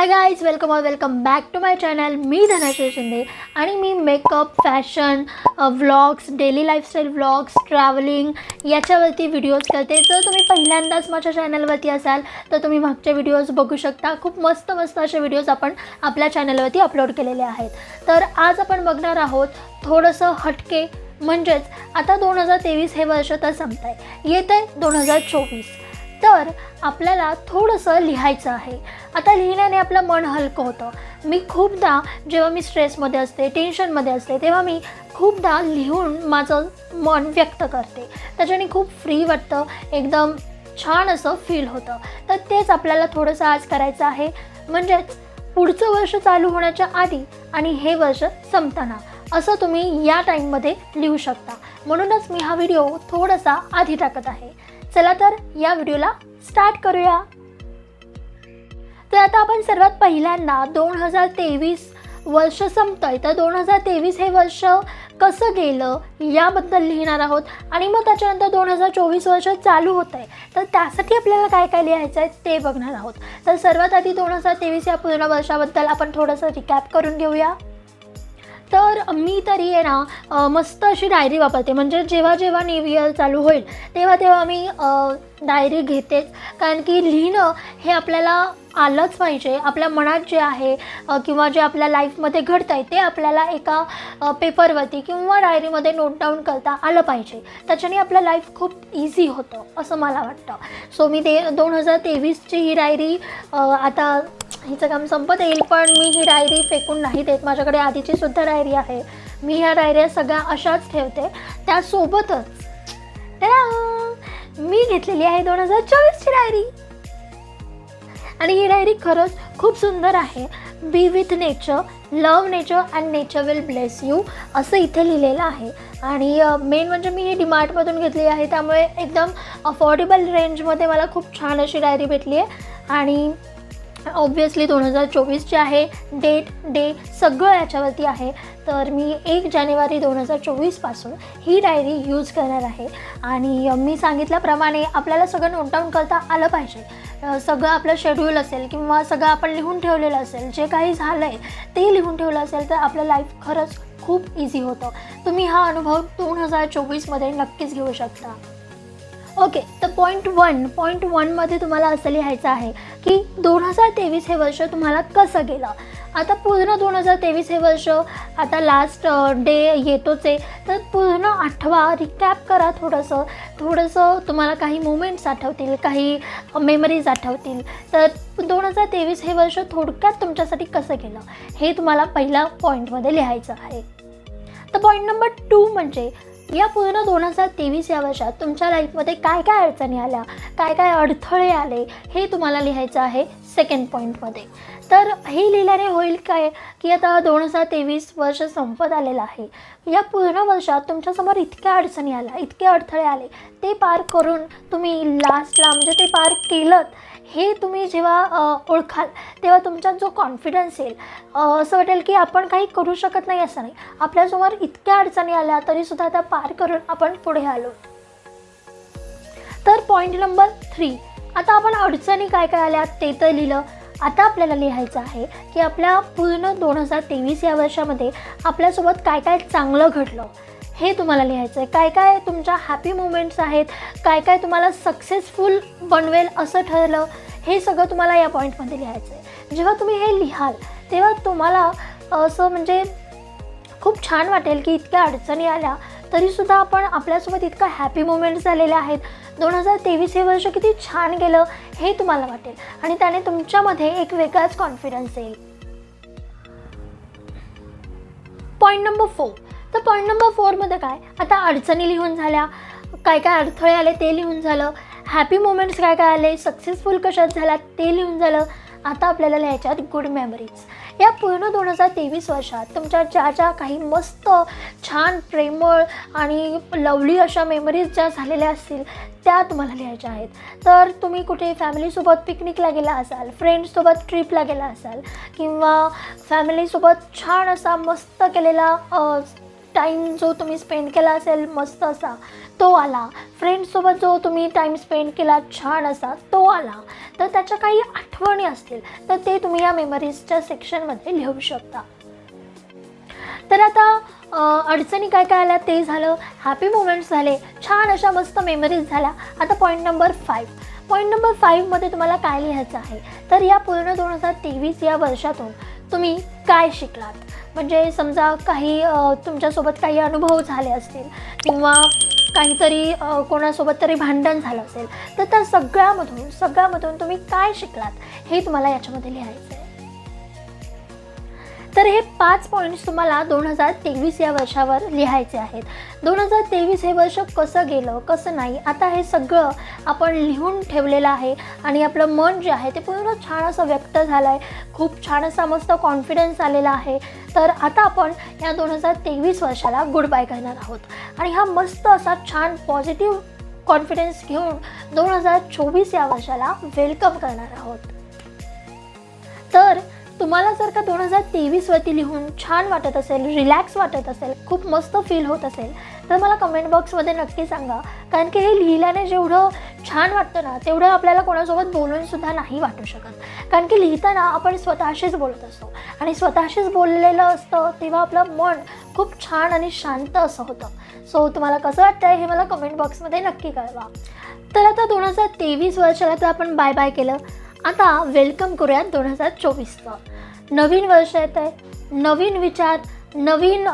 Hi guys welcome or welcome back to my channel मी धनाश्री शिंदे आणि मी makeup fashion vlogs daily lifestyle vlogs travelling याच्यावरती videos करते. जर तुम्ही पहिल्यांदाच माझ्या चॅनलवरती असाल तर तुम्ही मागचे व्हिडिओज बघू शकता. खूप मस्त मस्त असे व्हिडिओज आपण आपल्या चॅनलवरती अपलोड केलेले आहेत. तर आज आपण बघणार आहोत थोडंसं हटके. म्हणजेच आता दोन हजार तेवीस हे वर्ष तर संपत आहे येत आहे दोन हजार चोवीस. तर आपल्याला थोडंसं लिहायचं आहे. आता लिहिण्याने आपलं मन हलकं होतं. मी खूपदा जेव्हा मी स्ट्रेसमध्ये असते टेन्शनमध्ये असते तेव्हा मी खूपदा लिहून माझं मन व्यक्त करते. त्याच्याने खूप फ्री वाटतं एकदम छान असं फील होतं. तर तेच आपल्याला थोडंसं आज करायचं आहे. म्हणजेच पुढचं वर्ष चालू होण्याच्या आधी आणि हे वर्ष संपताना. असं तुम्ही या टाईममध्ये लिहू शकता. म्हणूनच मी हा व्हिडिओ थोडासा आधी टाकत आहे. चला तर या व्हिडिओला स्टार्ट करूया. तर आता आपण सर्वात पहिल्यांदा दोन हजार तेवीस वर्ष संपतंय. तर दोन हजार तेवीस हे वर्ष कसं गेलं याबद्दल लिहिणार आहोत. आणि मग त्याच्यानंतर दोन हजार चोवीस वर्ष चालू होत आहे तर त्यासाठी आपल्याला काय काय लिहायचं आहे ते बघणार आहोत. तर सर्वात आधी दोन हजार तेवीस या पूर्ण वर्षाबद्दल आपण थोडंसं रिकॅप करून घेऊया. तर मी तरी आहे ना मस्त अशी डायरी वापरते. म्हणजे जेव्हा जेव्हा न्यू इयर चालू होईल तेव्हा तेव्हा मी डायरी घेतेच कारण की लिहिणं हे आपल्याला आलंच पाहिजे. आपल्या मनात जे आहे किंवा जे आपल्या लाईफमध्ये घडतं आहे ते आपल्याला एका पेपरवरती किंवा डायरीमध्ये नोट डाऊन करता आलं पाहिजे. त्याच्याने आपलं लाईफ खूप इझी होतं असं मला वाटतं. सो मी ते दोन हजार तेवीसची ही डायरी आता हिचं काम संपत येईल पण मी ही डायरी फेकून नाही देत. माझ्याकडे आधीची सुद्धा डायरी आहे. मी ह्या डायऱ्या सगळ्या अशाच ठेवते. त्यासोबतच त्या मी घेतलेली आहे दोन हजार चोवीसची डायरी. आणि ही डायरी खरंच खूप सुंदर आहे. Be with nature love nature and nature will bless you असं इथे लिहिलेलं आहे. आणि मेन म्हणजे मी ही डिमार्टमधून घेतली आहे. त्यामुळे एकदम अफोर्डेबल रेंजमध्ये मला खूप छान अशी डायरी भेटली आहे. आणि ऑब्वियसली दोन हजार चोवीसची आहे. डेट डे सगळं याच्यावरती आहे. तर मी एक जानेवारी दोन हजार चोवीसपासून ही डायरी यूज करणार आहे. आणि मी सांगितल्याप्रमाणे आपल्याला सगळं नोट डाऊन करता आलं पाहिजे. सगळं आपलं शेड्यूल असेल किंवा सगळं आपण लिहून ठेवलेलं असेल जे काही झालं आहे ते लिहून ठेवलं असेल तर आपलं लाईफ खरंच खूप इझी होतं. तुम्ही हा अनुभव दोन हजार चोवीसमध्ये नक्कीच घेऊ शकता. ओके तर पॉईंट वन पॉईंट वनमध्ये तुम्हाला असं लिहायचं आहे की दोन हजार तेवीस हे वर्ष तुम्हाला कसं गेलं? आता पूर्ण दोन हजार तेवीस हे वर्ष आता लास्ट डे येतोच आहे. तर पूर्ण आठवा रिकॅप करा थोडंसं. थोडंसं तुम्हाला काही मुमेंट्स आठवतील काही मेमरीज आठवतील. तर दोन हजार तेवीस हे वर्ष थोडक्यात तुमच्यासाठी कसं गेलं? हे तुम्हाला पहिल्या पॉईंटमध्ये लिहायचं आहे. तर पॉईंट नंबर टू म्हणजे या पूर्ण दोन हजार तेवीस या वर्षात तुमच्या लाईफमध्ये काय काय अडचणी आल्या? काय काय अडथळे आले? हे तुम्हाला लिहायचं आहे सेकंड पॉईंटमध्ये तर हे लिहिल्याने होईल काय? की आता दोन हजार तेवीस वर्ष संपत आलेलं आहे. या पूर्ण वर्षात तुमच्यासमोर इतक्या अडचणी आल्या इतके अडथळे आले. ते पार करून तुम्ही लास्टला म्हणजे ते पार केलं हे तुम्ही जेव्हा ओळखाल तेव्हा तुमच्यात जो कॉन्फिडन्स येईल असं वाटेल की आपण काही करू शकत नाही असं नाही. आपल्यासमोर इतक्या अडचणी आल्या तरीसुद्धा त्या पार करून आपण पुढे आलो. तर पॉईंट नंबर थ्री आता आपण अडचणी काय काय आल्या ते तर लिहिलं. आता आपल्याला लिहायचं आहे की आपल्या पूर्ण दोन हजार तेवीस या वर्षामध्ये आपल्यासोबत काय काय चांगलं घडलं? हे तुम्हाला लिहायचं आहे. काय काय तुमच्या हॅपी मुमेंट्स आहेत? काय काय तुम्हाला सक्सेसफुल बनवेल असं ठरलं? हे सगळं तुम्हाला या पॉईंटमध्ये लिहायचं आहे. जेव्हा तुम्ही हे लिहाल तेव्हा तुम्हाला असं म्हणजे खूप छान वाटेल की इतक्या अडचणी आल्या तरीसुद्धा आपण आपल्यासोबत इतकं हॅपी मुमेंट्स झालेले आहेत. दोन हजार तेवीस हे वर्ष किती छान गेलं हे तुम्हाला वाटेल. आणि त्याने तुमच्यामध्ये एक वेगळाच कॉन्फिडन्स येईल. पॉईंट नंबर फोर तर पॉईंट नंबर फोरमध्ये काय? आता अडचणी लिहून झाल्या. काय काय अडथळे आले ते लिहून झालं. हॅपी मोमेंट्स काय काय आले? सक्सेसफुल कशात झाल्या ते लिहून झालं. आता आपल्याला लिहायच्यात गुड मेमरीज या पूर्ण दोन हजार तेवीस वर्षात तुमच्या ज्या ज्या काही मस्त छान प्रेमळ आणि लवली अशा मेमरीज ज्या झालेल्या असतील त्या तुम्हाला लिहायच्या आहेत. तर तुम्ही कुठे फॅमिलीसोबत पिकनिकला गेला असाल फ्रेंड्ससोबत ट्रिपला गेला असाल किंवा फॅमिलीसोबत छान असा मस्त केलेला टाईम जो तुम्ही स्पेंड केला असेल मस्त असा तो आला. फ्रेंड्ससोबत जो तुम्ही टाईम स्पेंड केला छान असा तो आला. तर त्याच्या काही आठवणी असतील तर ते तुम्ही या मेमरीजच्या सेक्शनमध्ये लिहू शकता. तर आता अडचणी काय काय आल्या ते झालं. हॅपी मोमेंट्स झाले. छान अशा मस्त मेमरीज झाल्या. आता point number five point number फाईव्हमध्ये तुम्हाला काय लिहायचं आहे? तर या पूर्ण दोन हजार तेवीस या वर्षातून तुम्ही काय शिकलात? म्हणजे समजा काही तुमच्यासोबत काही अनुभव झाले असतील किंवा काहीतरी कोणासोबत तरी भांडण झालं असेल तर त्या सगळ्यामधून सगळ्यामधून तुम्ही काय शिकलात हे तुम्हाला याच्यामध्ये लिहायचं आहे तर हे पाच पॉईंट्स तुम्हाला दोन हजार तेवीस या वर्षावर लिहायचे आहेत. दोन हजार तेवीस हे वर्ष कसं गेलं कसं नाही आता हे सगळं आपण लिहून ठेवलेलं आहे आणि आपलं मन जे आहे ते पूर्ण छान असं व्यक्त झालं आहे खूप छान असा मस्त कॉन्फिडन्स आलेला आहे. तर आता आपण या दोन हजार तेवीस वर्षाला गुड बाय करणार आहोत. आणि हा मस्त असा छान पॉझिटिव्ह कॉन्फिडन्स घेऊन दोन हजार चोवीस या वर्षाला वेलकम करणार आहोत. तर तुम्हाला जर का दोन हजार तेवीसवरती लिहून छान वाटत असेल रिलॅक्स वाटत असेल खूप मस्त फील होत असेल तर मला कमेंट बॉक्समध्ये नक्की सांगा. कारण की हे लिहिल्याने जेवढं छान वाटतं ना तेवढं आपल्याला कोणासोबत बोलूनसुद्धा नाही वाटू शकत. कारण की लिहिताना आपण स्वतःशीच बोलत असतो. आणि स्वतःशीच बोललेलं असतं तेव्हा आपलं मन खूप छान आणि शांत असं होतं. सो तुम्हाला कसं वाटतं हे मला कमेंट बॉक्समध्ये नक्की कळवा. तर आता दोन हजार तेवीस वर्षाला तर आपण बाय बाय केलं. आता वेलकम करूयात दोन हजार चोवीसचं. नवीन वर्ष येत आहे. नवीन विचार नवीन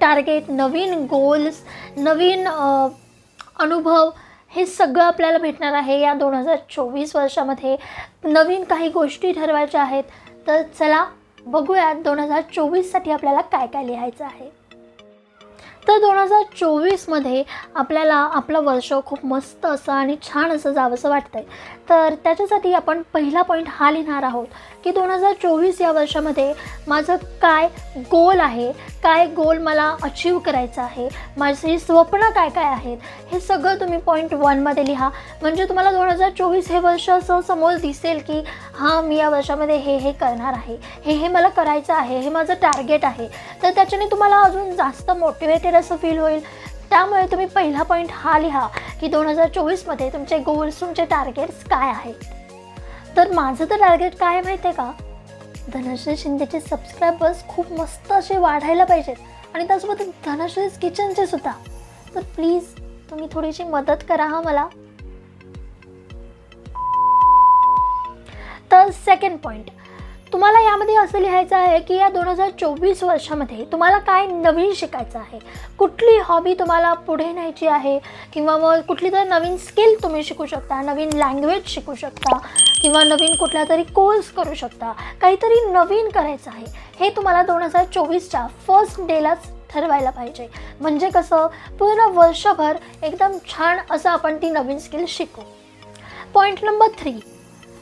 टार्गेट नवीन गोल्स नवीन अनुभव हे सगळं आपल्याला भेटणार आहे या दोन हजार चोवीस वर्षामध्ये. नवीन काही गोष्टी ठरवायच्या आहेत तर चला बघूयात दोन हजार चोवीससाठी आपल्याला काय काय लिहायचं आहे. तर दोन हजार चोवीसमध्ये आपल्याला आपलं वर्ष खूप मस्त असं आणि छान असं जावंसं वाटतं आहे तर त्याच्यासाठी आपण पहिला पॉईंट हा लिहिणार आहोत की दोन हजार चोवीस या वर्षामध्ये माझं काय गोल आहे? काय गोल मला अचीव करायचं आहे? माझी स्वप्न काय काय आहेत? हे सगळं तुम्ही पॉईंट वनमध्ये लिहा. म्हणजे तुम्हाला दोन हजार चोवीस हे वर्ष असं समोर दिसेल की हां मी या वर्षामध्ये हे हे करणार आहे. हे हे मला करायचं आहे. हे माझं टार्गेट आहे. तर त्याच्याने तुम्हाला अजून जास्त मोटिवेटेड असं फील होईल. त्यामुळे तुम्ही पहिला पॉईंट हा लिहा की दोन हजार चोवीसमध्ये तुमचे गोल्स तुमचे टार्गेट्स काय आहेत? तर माझं तर टार्गेट काय माहिती आहे का? धनश्री शिंदेचे सबस्क्रायबर्स खूप मस्त असे वाढायला पाहिजेत. आणि त्यासोबत धनश्रीज किचनचे सुद्धा. तर प्लीज तुम्ही थोडीशी मदत करा हा मला. तर सेकंड पॉईंट तुम्हाला यामध्ये असं लिहायचं आहे की या दोन हजार चोवीस वर्षामध्ये तुम्हाला काय नवीन शिकायचं आहे? कुठली हॉबी तुम्हाला पुढे न्यायची आहे? किंवा मग कुठली तरी नवीन स्किल तुम्ही शिकू शकता नवीन लँग्वेज शिकू शकता किंवा नवीन कुठला तरी कोर्स करू शकता काहीतरी नवीन करायचं आहे. हे तुम्हाला दोन हजार चोवीसच्या फर्स्ट डेलाच ठरवायला पाहिजे. म्हणजे कसं? पूर्ण वर्षभर एकदम छान असं आपण ती नवीन स्किल शिकू. पॉईंट नंबर थ्री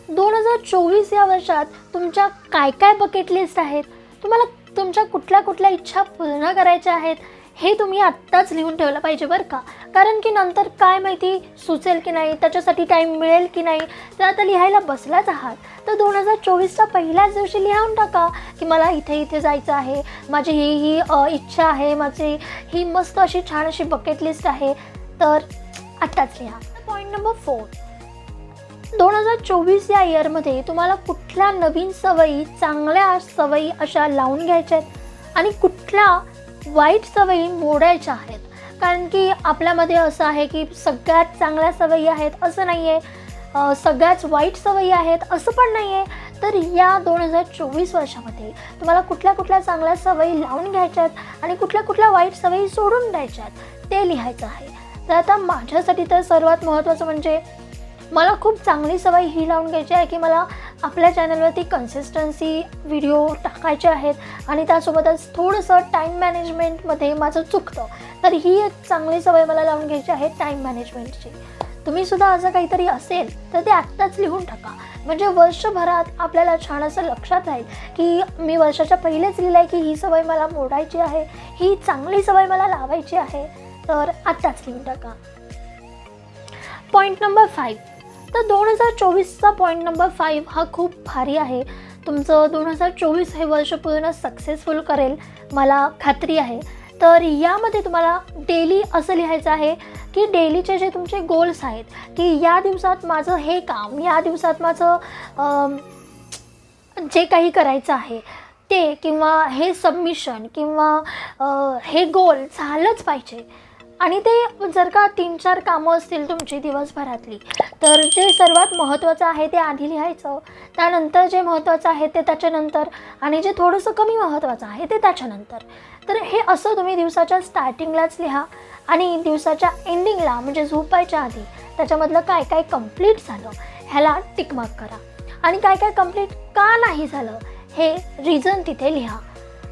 दोन हजार चोवीस या वर्षात तुमच्या काय काय बकेट लिस्ट आहेत? तुम्हाला तुमच्या कुठल्या कुठल्या इच्छा पूर्ण करायच्या आहेत? हे तुम्ही आत्ताच लिहून ठेवलं पाहिजे बरं का? कारण की नंतर काय माहिती सुचेल की नाही त्याच्यासाठी टाईम मिळेल की नाही तर आता लिहायला बसलाच आहात. तर दोन हजार चोवीसच्या पहिल्याच दिवशी लिहून टाका की मला इथे इथे जायचं आहे माझी ही ही इच्छा आहे माझी ही मस्त अशी छान अशी बकेट लिस्ट आहे. तर आत्ताच लिहा. पॉईंट नंबर फोर दोन हजार चोवीस या इयरमध्ये तुम्हाला कुठल्या नवीन सवयी चांगल्या सवयी अशा लावून घ्यायच्या आहेत? आणि कुठल्या वाईट सवयी मोडायच्या आहेत? कारण की आपल्यामध्ये असं आहे की सगळ्यात चांगल्या सवयी आहेत असं नाही आहे सगळ्याच वाईट सवयी आहेत असं पण नाही आहे तर या दोन हजार चोवीस वर्षामध्ये तुम्हाला कुठल्या कुठल्या चांगल्या सवयी लावून घ्यायच्या आहेत आणि कुठल्या कुठल्या वाईट सवयी सोडून द्यायच्या आहेत? ते लिहायचं आहे. तर आता माझ्यासाठी तर सर्वात महत्त्वाचं म्हणजे मला खूप चांगली सवय ही लावून घ्यायची आहे की मला आपल्या चॅनलवरती कन्सिस्टन्सी व्हिडिओ टाकायचे आहेत आणि त्यासोबतच थोडंसं टाईम मॅनेजमेंटमध्ये माझं चुकतं. तर ही एक चांगली सवय मला लावून घ्यायची आहे टाईम मॅनेजमेंटची तुम्हीसुद्धा असं काहीतरी असेल तर ते आत्ताच लिहून टाका. म्हणजे वर्षभरात आपल्याला छान असं लक्षात राहील की मी वर्षाच्या पहिलेच लिहिलं आहे की ही सवय मला मोडायची आहे ही चांगली सवय मला लावायची आहे. तर आत्ताच लिहून टाका. पॉईंट नंबर फाईव्ह तर दोन हजार चोवीसचा पॉईंट नंबर फाईव्ह हा खूप भारी आहे. तुमचं दोन हजार चोवीस हे वर्ष पूर्ण सक्सेसफुल करेल मला खात्री आहे. तर यामध्ये तुम्हाला डेली असं लिहायचं आहे की डेलीचे जे तुमचे गोल्स आहेत की या दिवसात माझं हे काम या दिवसात माझं जे काही करायचं आहे ते किंवा हे सबमिशन किंवा हे गोल झालंच पाहिजे. आणि ते जर का तीन चार कामं असतील तुमची दिवसभरातली तर जे सर्वात महत्त्वाचं आहे ते आधी लिहायचं त्यानंतर जे महत्त्वाचं आहे ते त्याच्यानंतर आणि जे थोडंसं कमी महत्त्वाचं आहे ते त्याच्यानंतर. तर हे असं तुम्ही दिवसाच्या स्टार्टिंगलाच लिहा आणि दिवसाच्या एंडिंगला म्हणजे झोपायच्या आधी त्याच्यामधलं काय काय कंप्लीट झालं ह्याला टिकमार्क करा. आणि काय काय कंप्लीट का नाही झालं हे रिझन तिथे लिहा.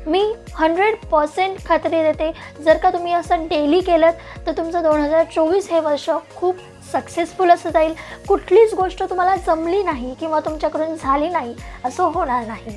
मी हंड्रेड पर्सेंट खात्री देते. जर का तुम्ही असं डेली केलं तर तुमचं दोन हजार चोवीस हे वर्ष खूप सक्सेसफुल असं जाईल. कुठलीच गोष्ट तुम्हाला जमली नाही किंवा तुमच्याकडून झाली नाही असं होणार नाही.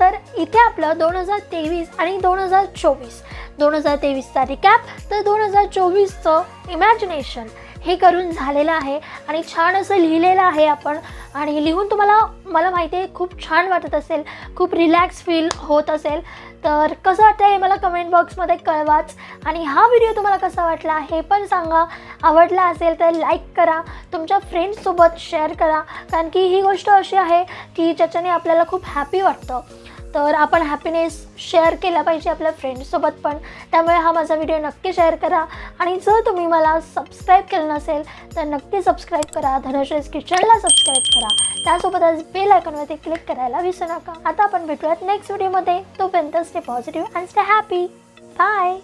तर इथे आपलं दोन हजार तेवीस आणि दोन हजार चोवीस. दोन हजार तेवीसचा रिकॅप तर दोन हजार चोवीसचं इमॅजिनेशन हे करून झालेलं आहे आणि छान असं लिहिलेलं आहे आपण. आणि लिहून तुम्हाला मला माहिती आहे खूप छान वाटत असेल खूप रिलॅक्स फील होत असेल. तर कसं वाटतं हे मला कमेंट बॉक्समध्ये कळवाच. आणि हा व्हिडिओ तुम्हाला कसा वाटला हे पण सांगा. आवडला असेल तर लाईक करा. तुमच्या फ्रेंड्ससोबत शेअर करा. कारण की ही गोष्ट अशी आहे की ज्याच्याने आपल्याला खूप हॅपी वाटतं. तर आपण हॅपीनेस शेअर केला पाहिजे आपल्या फ्रेंड्ससोबत पण. त्यामुळे हा माझा व्हिडिओ नक्की शेअर करा. आणि जर तुम्ही मला सबस्क्राईब केलं नसेल तर नक्की सबस्क्राईब करा. धनश्रेस किचनला सबस्क्राईब करा. त्यासोबतच बेल आयकॉनवरती क्लिक करायला विसरू नका. आता आपण भेटूयात नेक्स्ट व्हिडिओमध्ये तोपर्यंत stay positive and stay happy bye